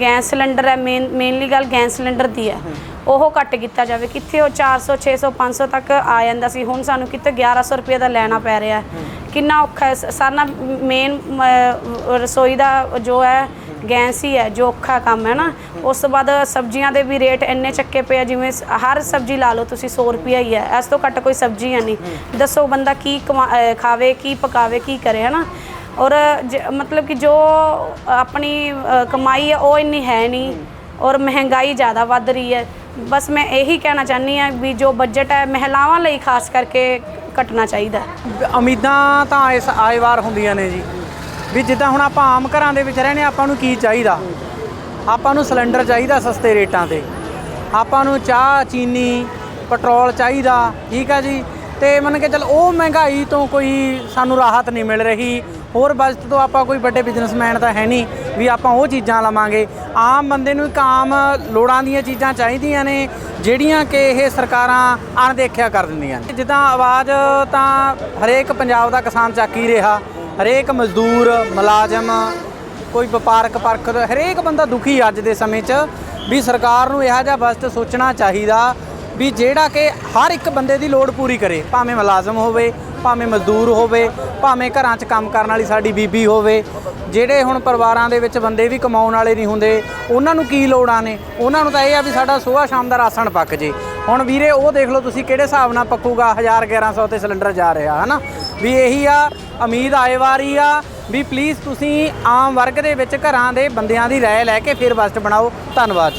Gas cylinder ਹੈ main mainly ਗੱਲ gas cylinder ਦੀ ਹੈ। ਉਹ ਘੱਟ ਕੀਤਾ ਜਾਵੇ। ਕਿੱਥੇ ਉਹ 400 600 500 ਤੱਕ ਆ ਜਾਂਦਾ ਸੀ। ਹੁਣ ਸਾਨੂੰ ਕਿਤੇ 1100 ਰੁਪਏ ਦਾ ਲੈਣਾ ਪੈ ਰਿਹਾ ਕਿੰਨਾ ਔਖਾ ਹੈ। ਸ- ਸਾਰਾ ਮੇਨ ਰਸੋਈ ਦਾ ਜੋ ਹੈ, ਗੈਸ ਹੀ ਹੈ, ਜੋ ਔਖਾ ਕੰਮ ਹੈ ਨਾ। ਉਸ ਤੋਂ ਬਾਅਦ ਸਬਜ਼ੀਆਂ ਦੇ ਵੀ ਰੇਟ ਇੰਨੇ ਚੱਕੇ ਪਏ ਆ, ਜਿਵੇਂ ਹਰ ਸਬਜ਼ੀ ਲਾ ਲਓ, ਤੁਸੀਂ 100 ਰੁਪਿਆ ਹੀ ਹੈ। ਇਸ ਤੋਂ ਘੱਟ ਕੋਈ ਸਬਜ਼ੀ ਹੈ ਨਹੀਂ। ਦੱਸੋ ਬੰਦਾ ਕੀ ਕਮਾ- ਖਾਵੇ, ਕੀ ਪਕਾਵੇ, ਕੀ ਕਰੇ, ਹੈ ਨਾ। ਔਰ ਜ- ਮਤਲਬ ਕਿ ਜੋ ਆਪਣੀ ਕਮਾਈ ਹੈ ਉਹ ਇੰਨੀ ਹੈ ਨਹੀਂ ਔਰ ਮਹਿੰਗਾਈ ਜ਼ਿਆਦਾ ਵੱਧ ਰਹੀ ਹੈ। ਬਸ ਮੈਂ ਇਹੀ ਕਹਿਣਾ ਚਾਹਨੀ ਆ ਵੀ ਜੋ ਬਜਟ ਹੈ ਮਹਿਲਾਵਾਂ ਲਈ ਖਾਸ ਕਰਕੇ ਘਟਣਾ ਚਾਹੀਦਾ ਉਮੀਦਾਂ ਤਾਂ ਇਸ ਆਏ ਵਾਰ ਹੁੰਦੀਆਂ ਨੇ ਜੀ। ਵੀ ਜਿੱਦਾਂ ਹੁਣ ਆਪਾਂ ਆਮ ਘਰਾਂ ਦੇ ਵਿੱਚ ਰਹਿੰਦੇ ਹਾਂ, ਆਪਾਂ ਨੂੰ ਕੀ ਚਾਹੀਦਾ? ਆਪਾਂ ਨੂੰ ਸਿਲੰਡਰ ਚਾਹੀਦਾ ਸਸਤੇ ਰੇਟਾਂ ਤੇ। ਆਪਾਂ ਨੂੰ ਚਾਹ ਚੀਨੀ ਪੈਟਰੋਲ ਚਾਹੀਦਾ ਠੀਕ ਆ ਜੀ? ਤੇ ਮੰਨ ਕੇ ਚੱਲ ਉਹ ਮਹਿੰਗਾਈ ਤੋਂ ਕੋਈ ਸਾਨੂੰ ਰਾਹਤ ਨਹੀਂ ਮਿਲ ਰਹੀ। ਹੋਰ ਬਜਟ ਤੋਂ ਆਪਾਂ ਕੋਈ ਵੱਡੇ ਬਿਜ਼ਨਸਮੈਨ ਤਾਂ ਹੈ ਨਹੀਂ ਵੀ ਆਪਾਂ ਉਹ ਚੀਜ਼ਾਂ ਲਵਾਂਗੇ। ਆਮ ਬੰਦੇ ਨੂੰ ਇੱਕ ਆਮ ਲੋੜਾਂ ਦੀਆਂ ਚੀਜ਼ਾਂ ਚਾਹੀਦੀਆਂ ਨੇ, ਜਿਹੜੀਆਂ ਕਿ ਇਹ ਸਰਕਾਰਾਂ ਅਣਦੇਖਿਆ ਕਰ ਦਿੰਦੀਆਂ ਨੇ। ਜਿੱਦਾਂ ਆਵਾਜ਼ ਤਾਂ ਹਰੇਕ ਪੰਜਾਬ ਦਾ ਕਿਸਾਨ ਚੱਕ ਹੀ ਰਿਹਾ। ਹਰੇਕ ਮਜ਼ਦੂਰ, ਮੁਲਾਜ਼ਮ, ਕੋਈ ਵਪਾਰਕ ਪਰਖ, ਹਰੇਕ ਬੰਦਾ ਦੁਖੀ ਅੱਜ ਦੇ ਸਮੇਂ 'ਚ ਵੀ ਸਰਕਾਰ ਨੂੰ ਇਹੋ ਜਿਹਾ ਬਜਟ ਸੋਚਣਾ ਚਾਹੀਦਾ ਵੀ ਜਿਹੜਾ ਕਿ ਹਰ ਇੱਕ ਬੰਦੇ ਦੀ ਲੋੜ ਪੂਰੀ ਕਰੇ, ਭਾਵੇਂ ਮੁਲਾਜ਼ਮ ਹੋਵੇ, ਭਾਵੇਂ ਮਜ਼ਦੂਰ ਹੋਵੇ, ਭਾਵੇਂ ਘਰਾਂ 'ਚ ਕੰਮ ਕਰਨ ਵਾਲੀ ਸਾਡੀ ਬੀਬੀ ਹੋਵੇ, ਜਿਹੜੇ ਹੁਣ ਪਰਿਵਾਰਾਂ ਦੇ ਵਿੱਚ ਬੰਦੇ ਵੀ ਕਮਾਉਣ ਵਾਲੇ ਨਹੀਂ ਹੁੰਦੇ, ਉਹਨਾਂ ਨੂੰ ਕੀ ਲੋੜਾਂ ਨੇ? ਉਹਨਾਂ ਨੂੰ ਤਾਂ ਇਹ ਆ ਵੀ ਸਾਡਾ ਸੁਬਾਹ ਸ਼ਾਮ ਦਾ ਰਾਸ਼ਨ ਪੱਕ ਜੇ। ਹੁਣ ਵੀਰੇ, ਉਹ ਦੇਖ ਲਓ ਤੁਸੀਂ ਕਿਹੜੇ ਹਿਸਾਬ ਨਾਲ ਪੱਕੂਗਾ 1000 1100 ਤੇ ਸਿਲੰਡਰ ਜਾ ਰਿਹਾ, ਹਨਾ? ਵੀ ਇਹੀ ਆ, ਉਮੀਦ ਆਏ ਵਾਰੀ ਆ ਵੀ ਪਲੀਜ਼ ਤੁਸੀਂ ਆਮ ਵਰਗ ਦੇ ਵਿੱਚ ਘਰਾਂ ਦੇ ਬੰਦਿਆਂ ਦੀ ਰਾਏ ਲੈ ਕੇ ਫਿਰ ਬਜਟ ਬਣਾਓ। ਧੰਨਵਾਦ ਜੀ।